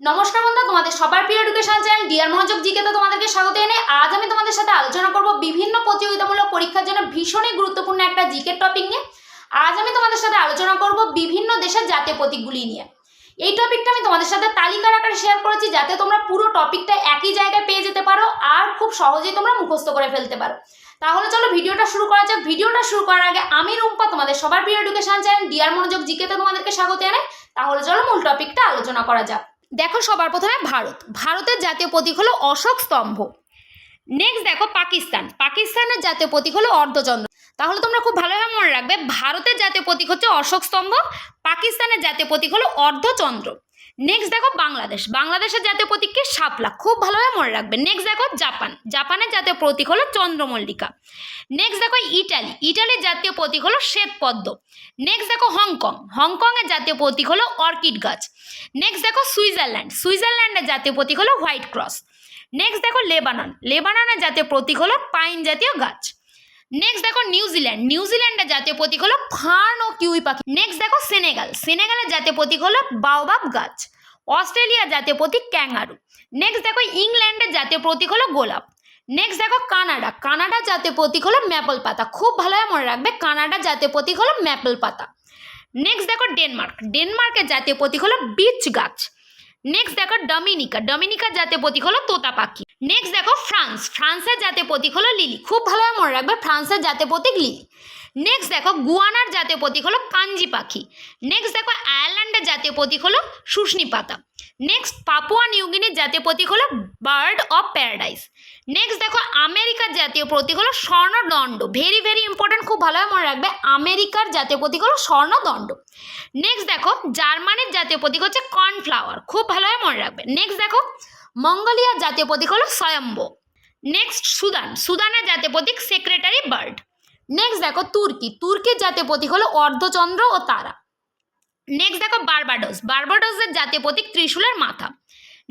নমস্কার বন্ধু তোমাদের সবার প্রিয় এডুকেশন চ্যানেল ডিয়ার মনোযোগ জিকেতে তোমাদেরকে স্বাগত এনে আজ আমি তোমাদের সাথে আলোচনা করব বিভিন্ন প্রতিযোগিতামূলক পরীক্ষার জন্য ভীষণই গুরুত্বপূর্ণ একটা জিকের টপিক নিয়ে। আজ আমি তোমাদের সাথে আলোচনা করব বিভিন্ন দেশের জাতীয় প্রতীকগুলি নিয়ে। এই টপিকটা আমি তোমাদের সাথে তালিকার আকারে শেয়ার করেছি যাতে তোমরা পুরো টপিকটা একই জায়গায় পেয়ে যেতে পারো আর খুব সহজেই তোমরা মুখস্থ করে ফেলতে পারো। তাহলে চলো ভিডিওটা শুরু করা যাক। ভিডিওটা শুরু করার আগে আমি রুম্পা, তোমাদের সবার প্রিয় এডুকেশন চ্যানেল ডিয়ার মনোযোগ জিকেতে তোমাদেরকে স্বাগত এনে তাহলে চলো মূল টপিকটা আলোচনা করা যাক। দেখো সবার প্রথমে ভারত। ভারতের জাতীয় প্রতীক হলো অশোক স্তম্ভ। নেক্সট দেখো পাকিস্তান। পাকিস্তানের জাতীয় প্রতীক হলো অর্ধচন্দ্র। তাহলে তোমরা খুব ভালোভাবে মনে রাখবে, ভারতের জাতীয় প্রতীক হচ্ছে অশোক স্তম্ভ, পাকিস্তানের জাতীয় প্রতীক হলো অর্ধচন্দ্র। নেক্সট দেখো বাংলাদেশ। বাংলাদেশের জাতীয় প্রতীক কি শাপলা। খুব ভালোভাবে মনে রাখবে নেক্সট দেখো জাপান। জাপানের জাতীয় প্রতীক হলো চন্দ্রমল্লিকা। নেক্সট দেখো ইটালি। ইটালির জাতীয় প্রতীক হলো শ্বেত পদ্ম নেক্সট দেখো হংকং। হংকংয়ের জাতীয় প্রতীক হলো অর্কিড গাছ। নেক্সট দেখো সুইজারল্যান্ড। সুইজারল্যান্ডের জাতীয় প্রতীক হলো হোয়াইট ক্রস। নেক্সট দেখো লেবানন। লেবাননের জাতীয় প্রতীক হলো পাইন জাতীয় গাছ। নেক্সট দেখো নিউজিল্যান্ড নিউজিল্যান্ডের জাতীয় প্রতীক হলো ফার্ন ও কিউই পাখি। নেক্সট দেখো সেনেগাল সেনেগালের জাতীয় প্রতীক হলো বাওবাব গাছ। অস্ট্রেলিয়ার জাতীয় প্রতীক ক্যাঙ্গারু। নেক্সট দেখো ইংল্যান্ডের জাতীয় প্রতীক হলো গোলাপ। নেক্সট দেখো কানাডা কানাডার জাতীয় প্রতীক হলো ম্যাপল পাতা। খুব ভালোভাবে মনে রাখবে কানাডার জাতীয় প্রতীক হলো ম্যাপল পাতা। নেক্সট দেখো ডেনমার্ক ডেনমার্কের জাতীয় প্রতীক হলো বিচ গাছ। নেক্সট দেখো ডমিনিকা ডমিনিকার জাতীয় প্রতীক হলো তোতা পাখি। নেক্সট দেখো ফ্রান্স। ফ্রান্সের জাতীয় প্রতীক হলো লিলি। খুব ভালোভাবে মনে রাখবে, ফ্রান্সের জাতীয় প্রতীক লিলি। নেক্সট দেখো, গুয়ানার জাতীয় প্রতীক হলো কাঞ্জি পাখি। নেক্সট দেখো, আয়ারল্যান্ডের জাতীয় প্রতীক হলো শুষ্নি পাতা। নেক্সট পাপুয়া নিউগিনির জাতীয় প্রতীক হলো বার্ড অফ প্যারাডাইস। নেক্সট দেখো, আমেরিকার জাতীয় প্রতীক হলো স্বর্ণদণ্ড। ভেরি ভেরি ইম্পর্টেন্ট খুব ভালোভাবে মনে রাখবে, আমেরিকার জাতীয় প্রতীক হলো স্বর্ণদণ্ড। নেক্সট দেখো, জার্মানির জাতীয় প্রতীক হচ্ছে কর্নফ্লাওয়ার, খুব ভালোভাবে মনে রাখবে। নেক্সট দেখো, মঙ্গোলিয়ার জাতীয় প্রতীক হলো স্বয়ম্ভ। Next Sudan. সুদানের জাতীয় প্রতীক সেক্রেটারি বার্ড। নেক্সট দেখো তুর্কি। তুর্কির জাতীয় প্রতীক হলো অর্ধচন্দ্র ও তারা। নেক্সট দেখো বারবাডোস। বারবাডোসের জাতীয় প্রতীক ত্রিশূলের মাথা।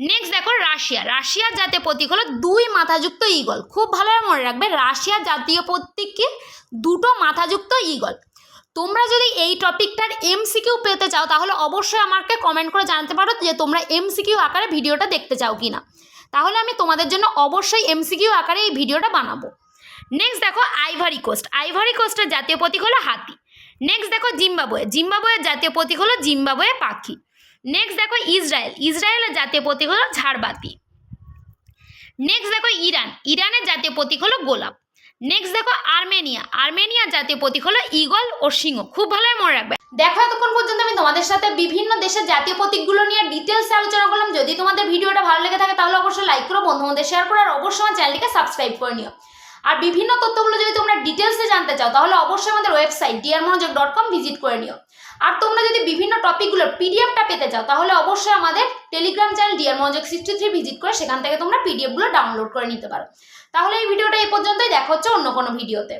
নেক্সট দেখো রাশিয়া। রাশিয়ার জাতীয় প্রতীক হলো দুই মাথাযুক্ত ঈগল খুব ভালোভাবে মনে রাখবে, রাশিয়ার জাতীয় প্রতীক কি? দুটো মাথাযুক্ত ঈগল তোমরা যদি এই টপিকটার এমসিকিউ পেতে চাও, তাহলে অবশ্যই আমাকে কমেন্ট করে জানাতে পারো যে তোমরা এমসিকিউ আকারে ভিডিওটা দেখতে চাও কি না তাহলে আমি তোমাদের জন্য অবশ্যই এমসিকিউ আকারে এই ভিডিওটা বানাবো। নেক্সট দেখো আইভারি কোস্ট আইভারি কোস্টের জাতীয় প্রতীক হলো হাতি। নেক্সট দেখো জিম্বাবুয়ে জিম্বাবুয়ের জাতীয় প্রতীক হলো জিম্বাবুয়ে পাখি। নেক্সট দেখো ইসরায়েল ইসরায়েলের জাতীয় প্রতীক হলো ঝাড়বাতি। নেক্সট দেখো ইরান ইরানের জাতীয় প্রতীক হলো গোলাপ। নেক্সট দেখো আর্মেনিয়া আর্মেনিয়ার জাতীয় প্রতীক হলো ইগল ও সিংহ। খুব ভালোই মনে রাখবে। দেখো এতক্ষণ পর্যন্ত আমি তোমাদের সাথে বিভিন্ন দেশের জাতীয় প্রতীকগুলো নিয়ে ডিটেলস আলোচনা করলাম। যদি তোমাদের ভিডিওটা ভালো লেগে থাকে তাহলে অবশ্যই লাইক করো বন্ধু মধ্যে শেয়ার করো, আর অবশ্যই আমার চ্যানেলটিকে সাবস্ক্রাইব করে নিও। আর বিভিন্ন তথ্যগুলো যদি তোমরা ডিটেলসে জানতে চাও, তাহলে অবশ্যই আমাদের website dear Monojog dot com visit করে নিও। আর তোমরা যদি বিভিন্ন টপিকগুলোর পিডিএফটা পেতে চাও, তাহলে অবশ্যই আমাদের telegram channel dear Monojog sixty three visit করে সেখান থেকে তোমরা পিডিএফগুলো ডাউনলোড করে নিতে পারো। তাহলে এই ভিডিওটা এই পর্যন্তই, দেখা হচ্ছে অন্য কোনো ভিডিওতে